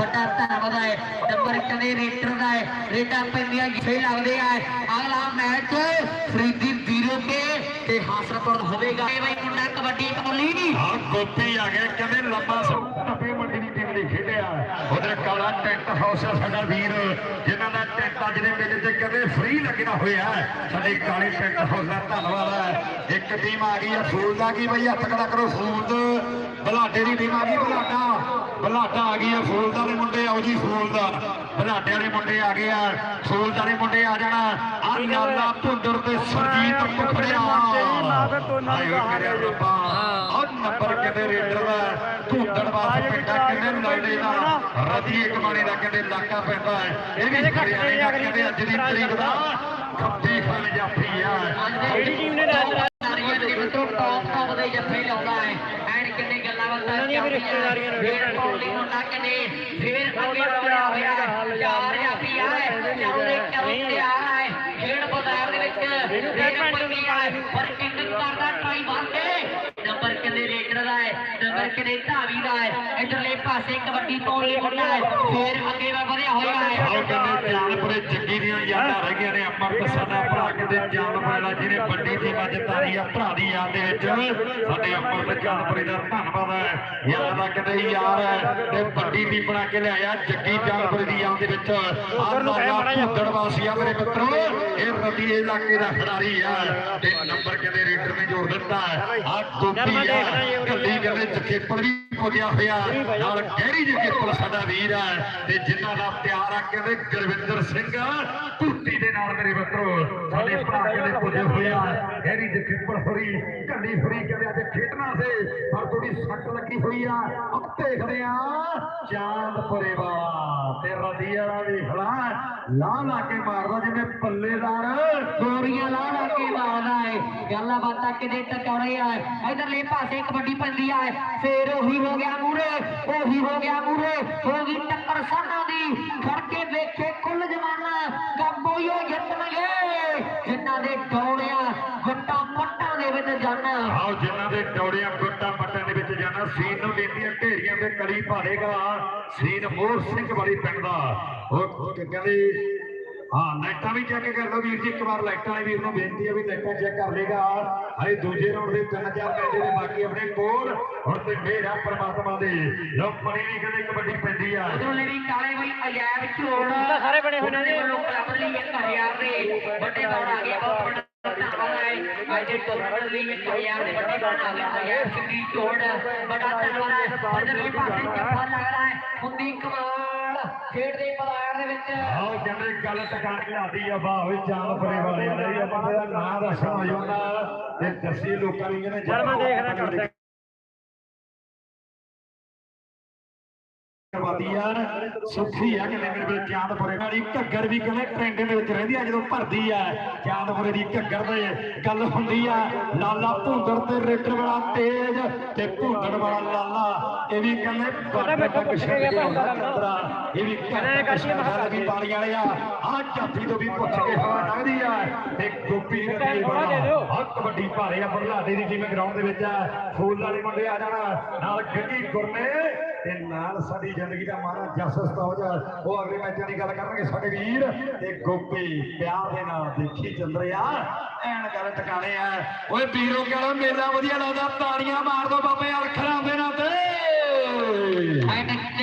ਵੱਡਾ ਧੰਨਵਾਦ ਹੈ, ਨੰਬਰ ਕਦੇ ਰੇਟਰ ਦਾ ਹੈ, ਰੇਟਾਂ ਪੈਂਦੀਆਂ ਜਿੱਥੇ ਲੱਗਦੇ ਆ। ਅਗਲਾ ਮੈਚ ਫਰੀਦੀ ਵੀਰੋ ਕੇ ਤੇ ਹਾਸਰਪੁਰ ਹੋਵੇਗਾ। ਇਹ ਬਈ ਮੁੰਡਾ ਕਬੱਡੀ ਕਬੱਲੀ। ਆ ਗੋਪੀ ਆ ਗਿਆ, ਕਹਿੰਦੇ ਲੰਬਾ ਸਮਾਂ ਟੱਪੇ ਮੰਡੀ ਦੀ ਟੀਮ ਲਈ ਖੇਡਿਆ। ਉਹਦੇ ਕਾਲਾ ਟੈਂਟ ਹਾਊਸ ਸਾਡਾ ਵੀਰ, ਜਿਨ੍ਹਾਂ ਦਾ ਟੈਂਟ ਅੱਜ ਦੇ ਮੇਲੇ ਤੇ ਕਹਿੰਦੇ ਫ੍ਰੀ ਲੱਗਣਾ ਹੋਇਆ ਸਾਡੇ ਕਾਲੇ ਟੈਂਟ ਹਾਊਸ ਦਾ ਧੰਨਵਾਦ ਹੈ। ਇੱਕ ਟੀਮ ਆ ਗਈ ਆ, ਫੂਲ ਦਾ ਕੀ ਬਈ, ਹੱਥ ਖੜਾ ਕਰੋ, ਫੂਲ। ਬਲਾਡੇ ਦੀ ਟੀਮ ਆ ਗਈ, ਬਲਾਡਾ। ਬਲਾਡਾ ਆ ਗਈ ਆ ਫੂਲ ਦਾ ਦੇ ਮੁੰਡੇ ਆਓ ਜੀ ਫੂਲ ਦਾ ਬਲਾਡੇ ਵਾਲੇ ਮੁੰਡੇ ਆ ਗਏ ਆ ਫੂਲ ਦਾ ਦੇ ਮੁੰਡੇ ਆ ਜਾਣਾ। ਆ ਨਾਲਾ ਭੁੰਦਰ ਤੇ ਸਰਜੀਤ ਹਾਏ ਓਏ ਮੇਰੇ ਰੱਬਾ। ਆ ਨੰਬਰ ਕਿਤੇ ਰੇਡਰ ਦਾ ਧੁੰਦੜ ਵਾਸ ਪਿੰਡਾ ਕਿੰਨੇ ਨੌਲੇ? ਦਾ ਰਤੀਏ ਕਮਾਣੇ ਦਾ ਕਿਤੇ ਇਲਾਕਾ ਪੈਂਦਾ ਹੈ। ਇਹ ਵੀ ਦਾ ਕਿਤੇ ਅੱਜ ਦੀ ਤਰੀਕ ਦਾ ਖੱਬੀ ਖਾਨ ਜਾਫੀ ਆ। ਕਿਹੜੀ ਟੀਮ ਨੇ ਰਿਸ਼ਤੇਦਾਰੀਆਂ ਦੇ ਵਿੱਚੋਂ ਟੌਪ ਟੌਪ ਦੇ ਜੱਫੇ ਲਾਉਂਦਾ ਹੈ? ਦੀਆਂ ਵੀ ਰਿਸ਼ਤੇਦਾਰੀਆਂ ਨੇ ਫੇਰ ਪੌਲੀ ਮੁੰਡਾ ਕਿੰਨੇ ਫੇਰ ਅੱਗੇ ਵਧਿਆ ਹੋਇਆ ਹੈ। ਚਾਰ ਜਾਫੀ ਆ ਚੱਲਦੇ ਚੱਲਦੇ ਤਿਆਰ ਹੈ ਖੇਡ ਬਾਜ਼ਾਰ ਦੇ ਵਿੱਚ ਫੇਰ ਪੰਨੀ ਆ ਪਰ ਕਿੰਗ ਕਰਦਾ ਟਰਾਈ ਵਾਸਤੇ ਨੰਬਰ ਕਿੰਨੇ ਰੇਡਰ ਦਾ ਹੈ ਨੰਬਰ ਕਿੰਨੇ ਧਾਵੀ ਦਾ ਹੈ ਇਧਰਲੇ ਪਾਸੇ ਕਬੱਡੀ ਪੌਲੀ ਮੁੰਡਾ ਹੈ ਫੇਰ ਅੱਗੇ ਵਧਿਆ ਹੋਇਆ ਹੈ। ਆਓ ਕਹਿੰਦੇ ਜਾਨਪੁਰੇ ਜੱਗੀ ਦੀਆਂ ਯਾਦਾਂ ਰਹਿ ਗਈਆਂ ਨੇ ਅਮਰਤ ਸਾਡਾ ਕਹਿੰਦੇ ਜਾਨਪੁਰੇ ਵਾਲਾ ਜਿਹਨੇ ਵੱਡੀ ਟੀਮ ਅੱਜ ਤਾਰੀ ਆ ਭਰਾ ਦੀ ਯਾਦ ਦੇ ਵਿੱਚ। ਸਾਡੇ ਅਮਰਤ ਜਾਨਪੁਰੇ ਦਾ ਧੰਨਵਾਦ ਹੈ। ਯਾਦ ਦਾ ਕਹਿੰਦੇ ਯਾਰ ਹੈ ਤੇ ਵੱਡੀ ਟੀਮ ਬਣਾ ਕੇ ਲਿਆਇਆ ਜੱਗੀ ਜਾਨਪੁਰੇ ਦੀ ਯਾਦ ਦੇ ਵਿੱਚ। ਆਹ ਭੁੱਦੜ ਵਾਸੀ ਆ ਮੇਰੇ ਮਿੱਤਰੋ ਇਹ ਰਤੀਏ ਇਲਾਕੇ ਦਾ ਖਿਡਾਰੀ ਆ ਤੇ ਨੰਬਰ ਕਹਿੰਦੇ ਰੇਡਰ ਨੇ ਜੋੜ ਦਿੱਤਾ ਆ ਗੋਪੀ ਆ ਕੱਲੀ ਕਹਿੰਦੇ ਜਖੇਪਲ ਵੀ ਪੁੱਜਿਆ ਹੋਇਆ ਨਾਲ ਗਹਿਰੀ ਜਖੇਪਲ ਸਾਡਾ ਵੀਰ ਆ ਤੇ ਜਿਨ੍ਹਾਂ ਦਾ ਪਿਆਰ ਆ ਕਹਿੰਦੇ ਗੁਰਵਿੰਦਰ ਸਿੰਘ, ਧੁੱਤੀ ਦੇ ਨਾਲ ਮੇਰੇ ਮਿੱਤਰੋ, ਸਾਡੇ ਭਰਾ ਕਹਿੰਦੇ ਪੁੱਜੇ ਹੋਇਆ ਗਹਿਰੀ ਜਖੇਪਲ ਹੋਰੀ ਕੱਲੀ ਹੋਰੀ ਕਹਿੰਦੇ ਅੱਜ ਖੇਡਣਾ ਸੀ, ਪਰ ਥੋੜੀ ਸੱਟ ਲੱਗੀ ਹੋਈ ਆ। ਅਬ ਦੇਖਦੇ ਆ ਚਾਂਦਪੁਰੇ ਵਾ ਤੇ ਰਤੀਆ ਦਾ ਵੀ ਹਲਾ ਲਾ ਲਾ ਕੇ ਮਾਰਦਾ ਜਿਵੇਂ ਪੱਲੇਦਾਰ। ਗੋਰੀਆਂ ਲਾ ਲਾ ਕੇ ਮਾਰਦਾ। ਹੈ ਗੱਲਾਂ ਬਾਤਾਂ ਕਿਤੇ ਟਕਾਉਣੇ ਆ ਇਧਰਲੇ ਪਾਸੇ ਕਬੱਡੀ ਪੈਂਦੀ ਆ ਫੇਰ ਉਹੀ ਹੋ ਗਿਆ ਮੂਰੇ ਉਹੀ ਹੋ ਗਿਆ ਮੂਰੇ ਹੋ ਗਈ ਟੱਕਰ ਸਾਡਾ ਦੀ ਖੜ ਕੇ ਵੇਖੇ ਕੁੱਲ ਜਮਾਨਾ ਕੰਬੋਈਓ ਜਿੱਤਣਗੇ ਜਿਨ੍ਹਾਂ ਦੇ ਡੌੜਿਆ ਗੁੱਟਾਂ ਪੱਟਾਂ ਦੇ ਵਿੱਚ ਜਾਣਾ। ਆਓ, ਜਿਨ੍ਹਾਂ ਦੇ ਡੌੜਿਆਂ ਗੁੱਟਾਂ ਪੱਟਾਂ ਦੇ ਵਿੱਚ ਜਾਣਾ, ਸੀਨ ਨੂੰ ਵੇਂਦੀਆਂ ਢੇਰੀਆਂ ਤੇ ਕਲੀ ਭਾਰੇਗਾ ਸੀਨ ਮੋਰ ਸਿੰਘ ਵਾਲੀ ਪਿੰਡ ਦਾ। ਉਹ ਕਹਿੰਦੇ ਹਾਂ ਲਾਈਟਾਂ ਵੀ ਚੈੱਕ ਕਰ ਲਓ ਵੀਰ ਜੀ ਇੱਕ ਵਾਰ ਲਾਈਟਾਂ ਵਾਲੇ ਵੀਰ ਨੂੰ ਬੇਨਤੀ ਹੈ ਵੀ ਲਾਈਟਾਂ ਚੈੱਕ ਕਰ ਲੇਗਾ ਹਜੇ ਦੂਜੇ ਰਾਉਂਡ ਦੇ ਤਿੰਨ ਚਾਰ ਮੈਚ ਜਿਹੜੇ ਬਾਕੀ ਆਪਣੇ ਕੋਲ ਹੁਣ ਤੇ ਮੇਰਾ ਪ੍ਰਮਾਤਮਾ ਦੇ ਲੋ ਪਣੀ ਵੀ ਕਹਿੰਦੇ ਕਬੱਡੀ ਪੈਂਦੀ ਆ ਉਧਰੋਂ ਵੀ ਕਾਲੇ ਬਈ ਅਜਾਇਬ ਝੋੜ ਸਾਰੇ ਬਣੇ ਹੋਏ ਨੇ ਜੀ। ਵੱਲੋਂ ਕਲੱਬ ਲਈ 1000 ਦੇ ਵੱਡੇ ਦੌੜ ਆ ਗਿਆ ਬਹੁਤ ਵੱਡਾ ਧੰਨਵਾਦ ਹੈ ਅੱਜ ਦੇ ਟੂਰਨਾਮੈਂਟ ਲਈ 1000 ਦੇ ਵੱਡੇ ਦੌੜ ਆ ਗਿਆ ਅਜਾਇਬ ਸਿੰਘ ਝੋੜ ਬੜਾ ਧੰਨਵਾਦ ਹੈ ਉਧਰਲੇ ਪਾਸੇ ਜੱਫਾ ਲੱਗਦਾ ਹੈ ਹੁੰਦੀ ਕਮਾਲ ਖੇਡ ਦੇ ਮੈਦਾਨ ਦੇ ਵਿੱਚ। ਆਓ ਕਹਿੰਦੇ ਗੱਲ ਟਿਕਾਣੇ ਲਾਦੀ ਆ ਵਾਹ ਓਏ ਚਾਂਦਪੁਰੇ ਵਾਲਿਆਂ ਦਾ ਨਾਂ ਦੱਸਣਾ ਤੇ ਜੱਸੀ ਲੋਕਾਂ ਨੂੰ ਦੇਖ ਰਿਹਾ ਕਰਦਾ ਕਰਵਾਦੀ ਆ ਸੁਖੀ ਆ ਕਿ ਮੇਰੇ ਕੋਲ ਚਾਂਦਪੁਰੇ ਵਾਲੀ ਘੱਗਰ ਵੀ ਕਹਿੰਦੇ ਟ੍ਰੈਂਡ ਦੇ ਵਿੱਚ ਰਹਿੰਦੀ ਆ ਜਦੋਂ ਭਰਦੀ ਆ। ਚਾਂਦਪੁਰੇ ਦੀ ਘੱਗਰ ਦੇ ਗੱਲ ਹੁੰਦੀ ਆ। ਲਾਲਾ ਭੁੰਦਰ ਤੇ ਰੇਟਰ ਵਾਲਾ ਤੇਜ ਤੇ ਭੁੰਦਰ ਵਾਲਾ ਲਾਲਾ। ਇਹ ਵੀ ਕਹਿੰਦੇ ਪਤਾ ਮੈਂ ਕਦੋਂ ਪੁੱਛ ਕੇ ਗਿਆ ਭੁੰਦਰ ਵਾਲਾ। ਇਹ ਵੀ ਕਹਿੰਦੇ ਕਾਸ਼ੀ ਮਹਾਰਾਜ ਵੀ ਪਾਣੀ ਵਾਲੇ ਆ। ਆ ਚਾਫੀ ਤੋਂ ਵੀ ਪੁੱਛ ਕੇ ਹਵਾ ਲੱਗਦੀ ਆ। ਤੇ ਗੋਪੀ ਦੇ ਦਿਓ। ਆ ਕਬੱਡੀ ਭਾਰੇ ਆ। ਬਰਲਾਡੇ ਦੀ ਟੀਮ ਗਰਾਊਂਡ ਦੇ ਵਿੱਚ ਆ। ਫੂਲ ਵਾਲੇ ਮੁੰਡੇ ਆ ਜਾਣਾ। ਨਾਲ ਗੱਗੀ ਗੁਰਨੇ ਤੇ ਨਾਲ ਸਾਡੀ ਜ਼ਿੰਦਗੀ ਦਾ ਮਾਰਾ ਜਸਸ ਤੌਜ ਉਹ ਅਗਲੇ ਮੈਚਾਂ ਦੀ ਗੱਲ ਕਰਨਗੇ ਸਾਡੇ ਵੀਰ ਤੇ ਗੋਪੀ, ਪਿਆਰ ਦੇ ਨਾਲ ਦੇਖੀ ਚੰਦਰਿਆ। ਐਨ ਗੱਲ ਟਿਕਾਣੇ ਆ। ਓਏ ਵੀਰੋ ਕਹਿੰਦਾ ਮੇਲਾ ਵਧੀਆ ਲੱਗਦਾ, ਤਾੜੀਆਂ ਮਾਰ ਦੋ ਬਾਬੇ, ਅਲਖਰਾਂ ਦੇ ਨਾਲ ਤੇ।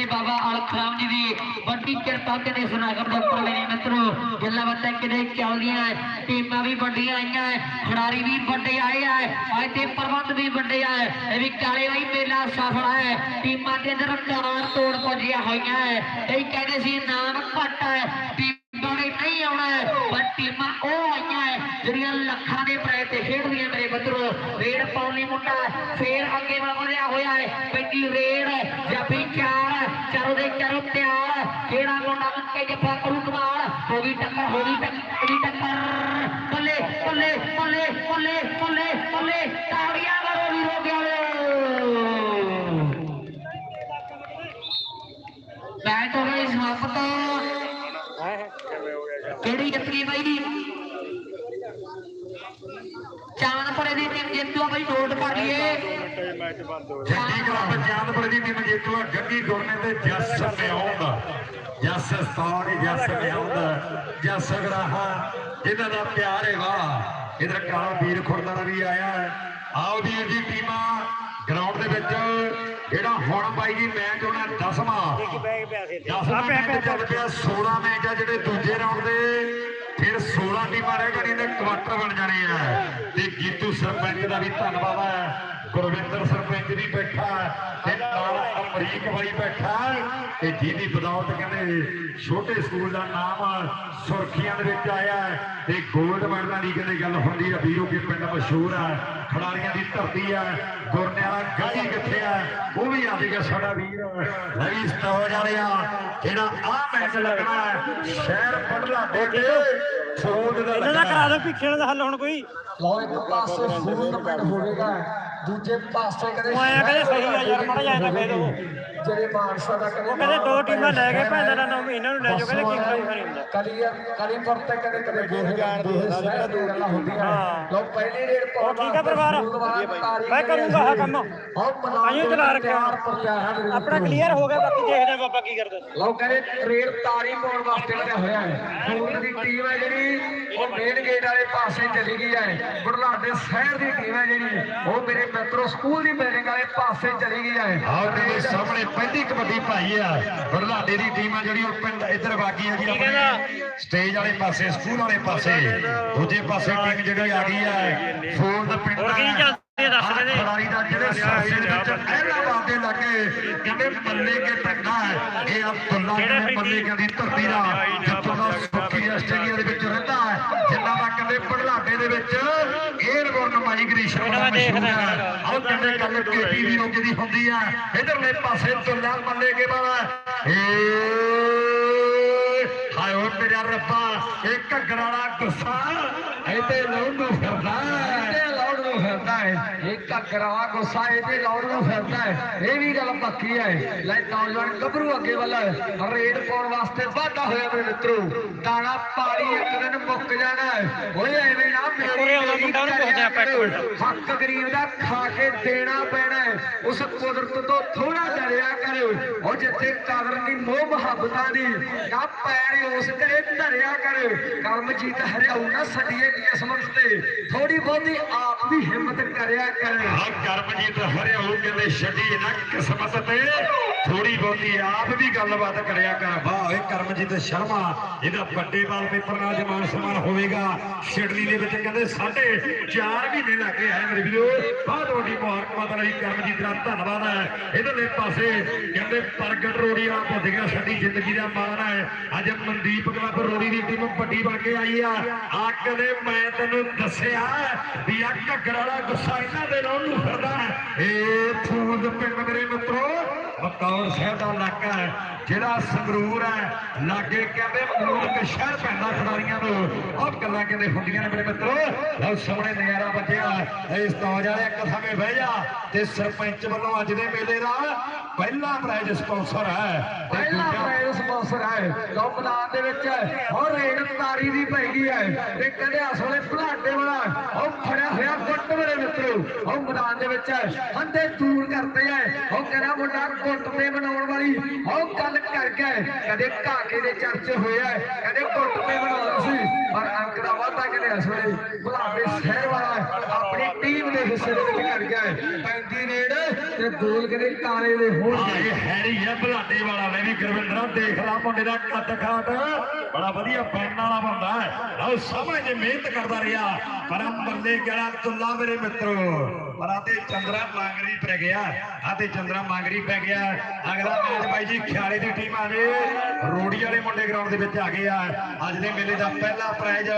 ਐਂਡ ਤੇ ਬਾਬਾ ਅਲਖਰਾਮ ਜੀ ਦੀ ਵੱਡੀ ਕਿਰਪਾ ਕਿਤੇ ਸੁਨਾਗਰ ਦੇ ਉੱਪਰ ਮੇਰੇ ਮਿੱਤਰੋ ਗੱਲਾਂ ਬਾਤਾਂ ਕਿਤੇ ਚੱਲਦੀਆਂ ਟੀਮਾਂ ਵੀ ਵੱਡੀਆਂ ਆਈਆਂ ਖਿਡਾਰੀ ਵੀ ਵੱਡੇ ਆਏ ਆ ਅੱਜ ਤੇ ਪ੍ਰਬੰਧ ਵੀ ਵੱਡੇ ਆ ਇਹ ਵੀ ਕਾਲੇ ਬਾਈ ਮੇਲਾ ਸਫਲ ਹੈ ਟੀਮਾਂ ਦੇ ਅੰਦਰ ਤਾਰ ਤੋੜ ਪੁੱਜੀਆਂ ਹੋਈਆਂ ਹੈ ਇਹ ਕਹਿੰਦੇ ਸੀ ਨਾਮ ਘੱਟ ਹੈ ਟੀਮਾਂ ਨੇ ਨਹੀਂ ਆਉਣਾ ਪਰ ਟੀਮਾਂ ਉਹ ਆਈਆਂ ਹੈ, ਜਿਹੜੀਆਂ ਲੱਖਾਂ ਦੇ ਪ੍ਰਾਇ ਤੇ ਖੇਡਦੀਆਂ ਮੇਰੇ ਮਿੱਤਰੋ ਰੇਡ ਪੌਲੀ ਮੁੰਡਾ ਫੇਰ ਅੱਗੇ ਵਧਿਆ ਹੋਇਆ ਹੈ ਪੈਂਦੀ ਰੇਡ ਜਾਫੀ ਚਾਰ ਚਾਰੋਂ ਦੇ ਚਾਰੋਂ ਤਿਆਰ ਕਿਹੜਾ ਮੁੰਡਾ ਕੇ ਜੱਫਾ ਕਰੂ ਗਈ ਗਈ ਟੱਕਰ ਹੋ ਗਈ ਟੱਕਰ। ਬੱਲੇ ਬੱਲੇ ਬੱਲੇ ਬੱਲੇ ਬੱਲੇ ਬੱਲੇ। ਤਾੜੀਆਂ ਮਾਰੋ ਵੀਰੋ ਗਿਆਲੇ ਮੈਚ ਹੋ ਜੀ ਸਮਾਪਤ ਕਿਹੜੀ ਜਿੱਤ ਗਈ ਬਾਈ? ਚਾਂਦਪੁਰੇ ਦੀ ਟੀਮ ਜੇਤੂ ਆ ਬਈ ਨੋਟ ਕਰ ਲਈਏ। ਜੱਗੀ ਕਲੱਬ ਚਾਂਦਪੁਰ ਦੀ ਟੀਮ ਜੇਤੂ ਆ ਗੱਗੀ ਗੁਰਨੇ ਤੇ ਜੱਸ ਮਿਆਉਂਦਾ ਜੱਸ ਸਤਾਨ ਜੱਸ ਮਿਆਉਂਦਾ ਜੱਸ ਗਰਾਹਾ ਇਹਨਾਂ ਦਾ ਪਿਆਰ ਹੈ ਵਾਹ। ਇਧਰ ਕਾਲਾ ਵੀਰ ਖੁਰਦਾ ਦਾ ਵੀ ਆਇਆ ਹੈ। ਆਓ ਵੀਰ ਜੀ ਟੀਮਾਂ ਗਰਾਊਂਡ ਦੇ ਵਿੱਚ। ਜਿਹੜਾ ਹੁਣ ਬਾਈ ਜੀ ਮੈਚ ਹੋਣਾ 10ਵਾਂ ਬੈਗ ਪਿਆ ਸੀ 10ਵਾਂ ਮੈਚ ਚੱਲ ਪਿਆ 16 ਮੈਚ ਆ ਜਿਹੜੇ ਦੂਜੇ ਰਾਉਂਡ ਦੇ। ਫਿਰ 16 ਟੀਮਾਂ ਰਹਿ ਜਾਣੀਆਂ ਨੇ ਕੁਆਟਰ ਬਣ ਜਾਣੇ ਆ। ਤੇ ਗੀਤੂ ਸਰਪੰਚ ਦਾ ਵੀ ਧੰਨਵਾਦ ਹੈ। ਗੁਰਵਿੰਦਰ ਸਰਪੰਚ ਵੀ ਬੈਠਾ ਤੇ ਨਾਲ ਅਮਰੀਕ ਬਾਈ ਬੈਠਾ ਤੇ ਜਿਹਦੀ ਬਦੌਲਤ ਕਹਿੰਦੇ ਛੋਟੇ ਸਕੂਲ ਦਾ ਨਾਮ ਸੁਰਖੀਆਂ ਦੇ ਵਿੱਚ ਆਇਆ ਤੇ 골ਡ ਮੈਡਲਾਂ ਦੀ ਕਹਿੰਦੇ ਗੱਲ ਹੁੰਦੀ ਹੈ ਵੀਰੋ ਕੇ ਪਿੰਡ ਮਸ਼ਹੂਰ ਹੈ ਖਿਡਾਰੀਆਂ ਦੀ ਧਰਤੀ ਹੈ ਗੁਰਨੇ ਵਾਲਾ ਗੱਡੀ ਕਿੱਥੇ ਹੈ ਉਹ ਵੀ ਆ ਜਾਏਗਾ ਸਾਡਾ ਵੀਰ, ਰਵੀ ਸਟੋਰ ਵਾਲਿਆ, ਜਿਹੜਾ ਆ ਮੈਚ ਲੱਗਣਾ ਸ਼ਹਿਰ ਪੜਲਾ ਦੇ ਕੇ ਫਰੋਡ ਦਾ ਇਹਨਾਂ ਦਾ ਕਰਾ ਦਿਓ ਪਿੱਛੇ ਦਾ ਹੱਲ ਹੁਣ ਕੋਈ। ਲਓ ਇੱਕ ਪਾਸੇ ਫੂਲ ਪਿੰਡ ਹੋਵੇਗਾ ਦੂਜੇ ਪਾਸੇ ਕਹਿੰਦੇ ਉਹ ਆਇਆ ਕਹਿੰਦੇ ਸਹੀ ਆ ਯਾਰ ਮਾੜਾ ਤਾਂ ਫੇਰ ਉਹ। ਜਿਹੜੇ ਮਾਨਸਾ ਦਾ ਕਹਿੰਦੇ ਉਹ ਕਹਿੰਦੇ ਦੋ ਟੀਮਾਂ ਲੈ ਗਏ ਭੈਣ ਦਾ ਨਾਮ ਇਹਨਾਂ ਨੂੰ ਲੈ ਜਾਓ ਕਹਿੰਦੇ ਕੀ ਕੰਮ ਨਹੀਂ ਹੁੰਦਾ। ਕਲੀਅਰ ਕਲੀਪੁਰ ਤੇ ਕਦੇ ਕਦੇ ਗੋਹੇ ਗੋਹੇ ਸ਼ਹਿਰ ਦੀ ਗੱਲਾਂ ਹੁੰਦੀਆਂ। ਹਾਂ। ਲਓ ਪਹਿਲੀ ਰੇਡ ਉਹ ਠੀਕ ਆ ਪਰਿਵਾਰ। ਮੈਂ ਕਰੂੰਗਾ ਆਹ ਕੰਮ। ਆਈਓ ਚਲਾ ਰੱਖਿਆ। ਆਪਣਾ ਕਲੀਅਰ ਹੋ ਗਿਆ ਬਾਕੀ ਦੇਖਦੇ ਆ ਬਾਬਾ ਕੀ ਕਰਦਾ। ਲਓ ਕਹਿੰਦੇ ਰੇਡ ਤਾਰੀ ਪਾਉਣ ਵਾਸਤੇ ਲੱਗਿਆ ਹੋਇਆ ਹੈ। ਫੂਲ ਦੀ ਟੀਮ ਹੈ ਜਿਹੜੀ ਉਹ ਮੇਨ ਗੇਟ ਵਾਲੇ ਪਾਸੇ ਚਲੀ ਗਈ ਹੈ ਬੁਢਲਾਡੇ ਸ਼ਹਿਰ ਦੀ ਟੀਮ ਹੈ ਜਿਹੜੀ। ਉਹ ਮੇਰੇ ਮਿੱਤਰੋ ਸਕੂਲ ਦੀ ਬਿਲਡਿੰਗ ਵਾਲੇ ਪਾਸੇ ਚਲੀ ਗਈ ਹੈ ਆਹ ਤੇਰੇ ਸਾਹਮਣੇ ਪਹਿਲੀ ਕਬੱਡੀ ਭਾਈ ਆ। ਬਰਲਾਡੇ ਦੀ ਟੀਮ ਆ ਜਿਹੜੀ ਉਹ ਪਿੰਡ ਇੱਧਰ ਬਾਗੀ ਆ ਜੀ ਆਪਣੇ ਸਟੇਜ ਵਾਲੇ ਪਾਸੇ ਸਕੂਲ ਵਾਲੇ ਪਾਸੇ। ਦੂਜੇ ਪਾਸੇ ਟੀਮ ਜਿਹੜੀ ਆ ਗਈ ਆ ਫੋਰਡ ਪਿੰਡ ਹੋਰ ਦਾ ਹੈ ਖਿਡਾਰੀ ਦਾ ਜਿਹੜੇ ਸਰਸੇ ਦੇ ਵਿੱਚ ਅਹਿਲਾਬਾਦ ਦੇ ਲਾਗੇ ਕਹਿੰਦੇ ਮੱਲੇ ਕੇ ਪਿੰਡ ਆ ਇਹ ਅਬਦੁੱਲਾ ਕਹਿੰਦੇ ਮੱਲੇ ਕੇ ਦੀ ਧਰਤੀ ਦਾ। ਜਿੱਥੋਂ ਦਾ ਸੁੱਖੀ ਆਸਟ੍ਰੇਲੀਆ ਦੇ ਵਿੱਚ ਰਹਿੰਦਾ ਹੈ ਜਿੰਨਾ ਦਾ ਕਹਿੰਦੇ ਬਰਲਾਡੇ ਦੇ ਵਿੱਚ ਮਾਈਗ੍ਰੇਸ਼ਨ ਬੜਾ ਮਸ਼ਹੂਰ ਹੈ। ਆਹ ਕਹਿੰਦੇ ਗੱਲ ਕੇਪੀ ਦੀ ਰੋਕੇ ਦੀ ਹੁੰਦੀ ਆ। ਇਧਰਲੇ ਪਾਸੇ ਦੁੱਲਾ ਮੱਲੇ ਕੇ ਵਾਲਾ ਏ ਹਾਏ ਓ ਮੇਰਾ ਰੱਬਾ ਇਹ ਘੱਗਰ ਵਾਲਾ ਗੁੱਸਾ ਇਹਦੇ ਲੋੜ ਨੂੰ ਫਿਰਦਾ ਫਿਰਦਾ ਹੈ। ਇਹ ਘੱਗਰਾ ਗੁੱਸਾ ਇਹਦੇ ਲੌੜ ਨੂੰ ਫਿਰਦਾ ਹੈ। ਇਹ ਵੀ ਗੱਲ ਪੱਕੀ ਹੈ। ਲੈ ਨੌਜਵਾਨ ਗੱਭਰੂ ਅੱਗੇ ਵੱਲ। ਰੇਡ ਪਾਉਣ ਵਾਸਤੇ ਵਾਧਾ ਹੋਇਆ ਮੇਰੇ ਮਿੱਤਰੋ। ਦਾਣਾ ਪਾਣੀ ਇੱਕ ਦਿਨ ਮੁੱਕ ਜਾਣਾ ਓਏ ਐਵੇਂ ਨਾ ਮੇਰੀ ਮੁੰਡਾ ਉਹਨੂੰ ਪੁੱਛਦੇ ਆਪਾਂ ਇੱਕ ਮਿੰਟ। ਹੱਕ ਗਰੀਬ ਦਾ ਖਾ ਕੇ ਦੇਣਾ ਪੈਣਾ ਹੈ। ਉਸ ਕੁਦਰਤ ਤੋਂ ਥੋੜਾ ਡਰਿਆ ਕਰ। ਉਹ ਜਿੱਥੇ ਕਦਰ ਦੀ ਮੋਹ ਮੁਹੱਬਤਾਂ ਦੀ ਨਾ ਪੈਰ ਉਸ ਘਰੇ ਧਰਿਆ ਕਰ। ਕਰਮਜੀਤ ਹਰਿਆਉ ਨਾ ਛੱਡੀਏ ਕਿਸਮਤ ਤੇ। ਥੋੜੀ ਬਹੁਤੀ ਆਪ ਵੀ ਹਿੰਮਤ ਕਰਿਆ ਕਰ ਆ ਕਰਮਜੀਤ ਹਰਿਆਉ ਕਹਿੰਦੇ ਛੱਡੀ ਨਾ ਕਿਸਮਤ ਤੇ। ਥੋੜੀ ਬਹੁਤੀ ਆਪ ਵੀ ਗੱਲਬਾਤ ਕਰਿਆ ਕਰ। ਵਾਹ, ਓਏ ਕਰਮਜੀਤ ਸ਼ਰਮਾ, ਇਹਦਾ ਵੱਡੇ ਬਾਲ ਪੇਪਰ ਨਾਲ ਜਮਾਨ ਸਮਾਨ ਹੋਵੇਗਾ। ਸਿਡਨੀ ਦੇ ਵਿੱਚ ਕਹਿੰਦੇ ਸਾਢੇ 4 ਮਹੀਨੇ ਲੱਗੇ ਆਏ ਮੇਰੇ ਵੀਰੋ। ਬਹੁਤ ਵੱਡੀ ਮੁਬਾਰਕਬਾਦ ਲਈ ਕਰਮਜੀਤ ਦਾ ਧੰਨਵਾਦ ਹੈ। ਇਧਰਲੇ ਪਾਸੇ ਕਹਿੰਦੇ ਪ੍ਰਗਟ ਰੋੜੀ ਵਾਲਾ ਭੁੱਜ ਗਿਆ, ਸਾਡੀ ਜ਼ਿੰਦਗੀ ਦਾ ਮਾਣ ਹੈ। ਅੱਜ ਮਨਦੀਪ ਕਲੱਬ ਰੋੜੀ ਦੀ ਟੀਮ ਵੱਡੀ ਬਣ ਕੇ ਆਈ ਆ। ਆ ਕਦੇ ਮੈਂ ਤੈਨੂੰ ਦੱਸਿਆ ਵੀ ਆ ਘੱਗਰ ਵਾਲਾ ਗੁੱਸਾ ਇਹਨਾਂ ਦੇ ਨਾਲ ਨੂੰ ਫਿਰਦਾ ਹੈ। ਇਹ ਫੂਲ ਪਿੰਡ ਮੇਰੇ ਮਿੱਤਰੋ ਬਕੌਰ ਸਾਹਿਬ ਦਾ ਇਲਾਕਾ ਹੈ ਜਿਹੜਾ ਸੰਗਰੂਰ ਹੈ ਲਾਗੇ ਕਹਿੰਦੇ ਮੂਲਕ ਸ਼ਹਿਰ ਪੈਂਦਾ ਖਿਡਾਰੀਆਂ ਨੂੰ। ਉਹ ਗੱਲਾਂ ਕਹਿੰਦੇ ਹੁੰਦੀਆਂ ਨੇ ਮੇਰੇ ਮਿੱਤਰੋ। ਲਓ ਸਾਹਮਣੇ ਨਜ਼ਾਰਾ ਵੱਜਿਆ ਇਸ ਤੌਜ ਵਾਲੇ ਇੱਕ ਸਮੇਂ ਬਹਿ ਜਾ ਤੇ ਸਰਪੰਚ ਵੱਲੋਂ ਅੱਜ ਦੇ ਮੇਲੇ ਦਾ ਪਹਿਲਾ ਪ੍ਰਾਈਜ਼ ਸਪਾਂਸਰ ਹੈ ਪਹਿਲਾ ਪ੍ਰਾਈਜ਼ ਸਪਾਂਸਰ ਹੈ। ਲਓ ਮੈਦਾਨ ਦੇ ਵਿੱਚ ਹੋਰ ਰੇਡ ਤਾਰੀ ਦੀ ਪੈ ਗਈ ਹੈ ਤੇ ਕਹਿੰਦੇ ਅਸਲੇ ਭਲਾਡੇ ਵਾਲਾ ਉਹ ਫੜਿਆ ਹੋਇਆ ਗੁੱਟ ਮੇਰੇ ਮਿੱਤਰੋ। ਉਹ ਮੈਦਾਨ ਦੇ ਵਿੱਚ ਹੰਦੇ ਦੂਰ ਕਰਦੇ ਆ। ਉਹ ਕਹਿੰਦਾ ਮੁੰਡਾ ਗੁੱਟ ਤੇ ਬਣਾਉਣ ਵਾਲੀ ਉਹ ਗੱਲ ਕਰ ਗਿਆ ਕਦੇ ਘਾਕੇ ਦੇ ਚਰਚੇ ਹੋਏ ਕਦੇ ਗੁੱਟ ਤੇ ਬਣਾਉਣਾ ਸੀ, ਪਰ ਅੰਕ ਦਾ ਵਾਧਾ ਕਹਿੰਦੇ ਅਸਲੇ ਭਲਾਡੇ ਸ਼ਹਿਰ ਵਾਲਾ ਆਪਣੀ ਟੀਮ ਦੇ ਹਿੱਸੇ ਦੇ ਵਿੱਚ ਕਰ ਗਿਆ ਤੇ ਗੋਲ ਕਹਿੰਦੇ ਕਾਲੇ ਦੇ ਆ ਹੋਣਗੇ ਇਹ ਹੈਰੀ ਹੈ ਬਲਾਡੇ ਵਾਲਾ ਲੈ ਵੀ ਗੁਰਵਿੰਦਰਾ ਦੇਖ ਲਾ ਮੁੰਡੇ ਦਾ ਕੱਦ ਖਾਟ ਬੜਾ ਵਧੀਆ ਪੈਨ ਵਾਲਾ ਬੰਦਾ ਹੈ। ਲਓ ਸਮਝ ਜੇ ਮਿਹਨਤ ਕਰਦਾ ਰਿਹਾ। ਪਰ ਮੱਲੇ ਗੜਾ ਤੁੱਲਾ ਮੇਰੇ ਮਿੱਤਰੋ। ਪਰ ਆਤੇ ਚੰਦਰਾ ਮੰਗਰੀ ਪੈ ਗਿਆ। ਆਤੇ ਚੰਦਰਾ ਮੰਗਰੀ ਪੈ ਗਿਆ। ਅਗਲਾ ਮੈਚ ਬਾਈ ਜੀ ਖਿਆਲੇ ਦੀ ਟੀਮ ਆ ਗਏ ਰੋੜੀ ਵਾਲੇ ਮੁੰਡੇ ਗਰਾਊਂਡ ਦੇ ਵਿੱਚ ਆ ਗਏ ਆ। ਅੱਜ ਦੇ ਮੇਲੇ ਦਾ ਪਹਿਲਾ ਪ੍ਰਾਈਜ਼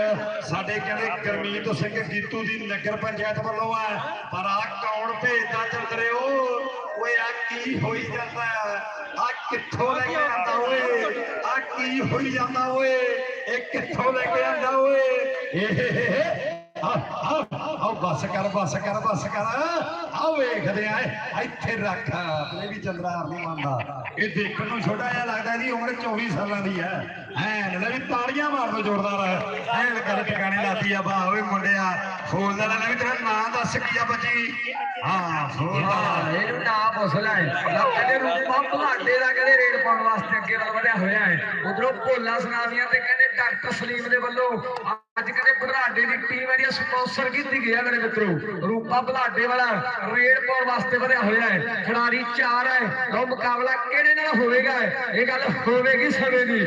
ਸਾਡੇ ਕਹਿੰਦੇ ਗਰਮੀਤ ਸਿੰਘ ਗੀਤੂ ਦੀ ਨਗਰ ਪੰਚਾਇਤ ਵੱਲੋਂ ਆ। ਪਰ ਆ ਕੌਣ ਭੇਜਦਾ ਚੰਦਰਿਓ? ਓਏ ਆ ਕੀ ਹੋਈ ਜਾਂਦਾ? ਆ ਕਿੱਥੋਂ ਲੈ ਕੇ ਆਂਦਾ ਓਏ? ਆ ਕੀ ਹੋਈ ਜਾਂਦਾ ਓਏ? ਇਹ ਕਿੱਥੋਂ ਲੈ ਕੇ ਆਂਦਾ ਓਏ? ਆ ਆ ਆਓ ਬੱਸ ਕਰ ਬੱਸ ਕਰ ਬੱਸ ਕਰ। ਆਓ ਵੇਖਦੇ ਆ ਇੱਥੇ ਰੱਖ। ਆਪਣੇ ਵੀ ਚੰਦਰਾਰ ਨਹੀਂ ਮੰਨਦਾ। ਇਹ ਦੇਖਣ ਨੂੰ ਛੋਟਾ ਜਿਹਾ ਲੱਗਦਾ ਇਹਦੀ ਉਮਰ 24 ਸਾਲਾਂ ਦੀ ਹੈ। ਐ ਲੈ ਵੀ ਤਾੜੀਆਂ ਮਾਰ ਲੋ ਜ਼ੋਰਦਾਰ ਐਨ ਕਰ ਟਿਕਾਣੇ ਲਾਤੀ ਆ ਵਾਹ ਓਏ ਮੁੰਡਿਆ। ਫੋਨ ਦਾ ਲੈ ਵੀ ਤੇਰਾ ਨਾਂ ਦੱਸ ਕੀ ਆ ਬੱਚੀ? ਹਾਂ ਫੋਨ ਦਾ ਇਹਨੂੰ ਨਾ ਪੁੱਛ ਲੈ। ਲਓ ਕਹਿੰਦੇ ਰੂਪਾ ਭਲਾਡੇ ਦਾ ਕਹਿੰਦੇ ਰੇਡ ਪਾਉਣ ਵਾਸਤੇ ਅੱਗੇ ਵੱਲ ਵਧਿਆ ਹੋਇਆ ਹੈ। ਉਧਰੋਂ ਭੋਲਾ ਸੁਨਾਮੀਆਂ ਤੇ ਕਹਿੰਦੇ ਡਾਕਟਰ ਸਲੀਮ ਦੇ ਵੱਲੋਂ ਅੱਜ ਕਹਿੰਦੇ ਭਲਾਡੇ ਦੀ ਟੀਮ ਹੈ ਸਪਾਂਸਰ ਕੀਤੀ ਗਈ ਹੈ ਮੇਰੇ ਮਿੱਤਰੋ। ਰੂਪਾ ਭਲਾਡੇ ਵਾਲਾ ਰੇਡ ਪਾਉਣ ਵਾਸਤੇ ਵਧਿਆ ਹੋਇਆ ਹੈ। ਖਿਡਾਰੀ ਚਾਰ ਹੈ। ਉਹ ਮੁਕਾਬਲਾ ਕਿਹੜੇ ਨਾਲ ਹੋਵੇਗਾ? ਇਹ ਗੱਲ ਹੋਵੇਗੀ ਸਮੇਂ ਦੀ।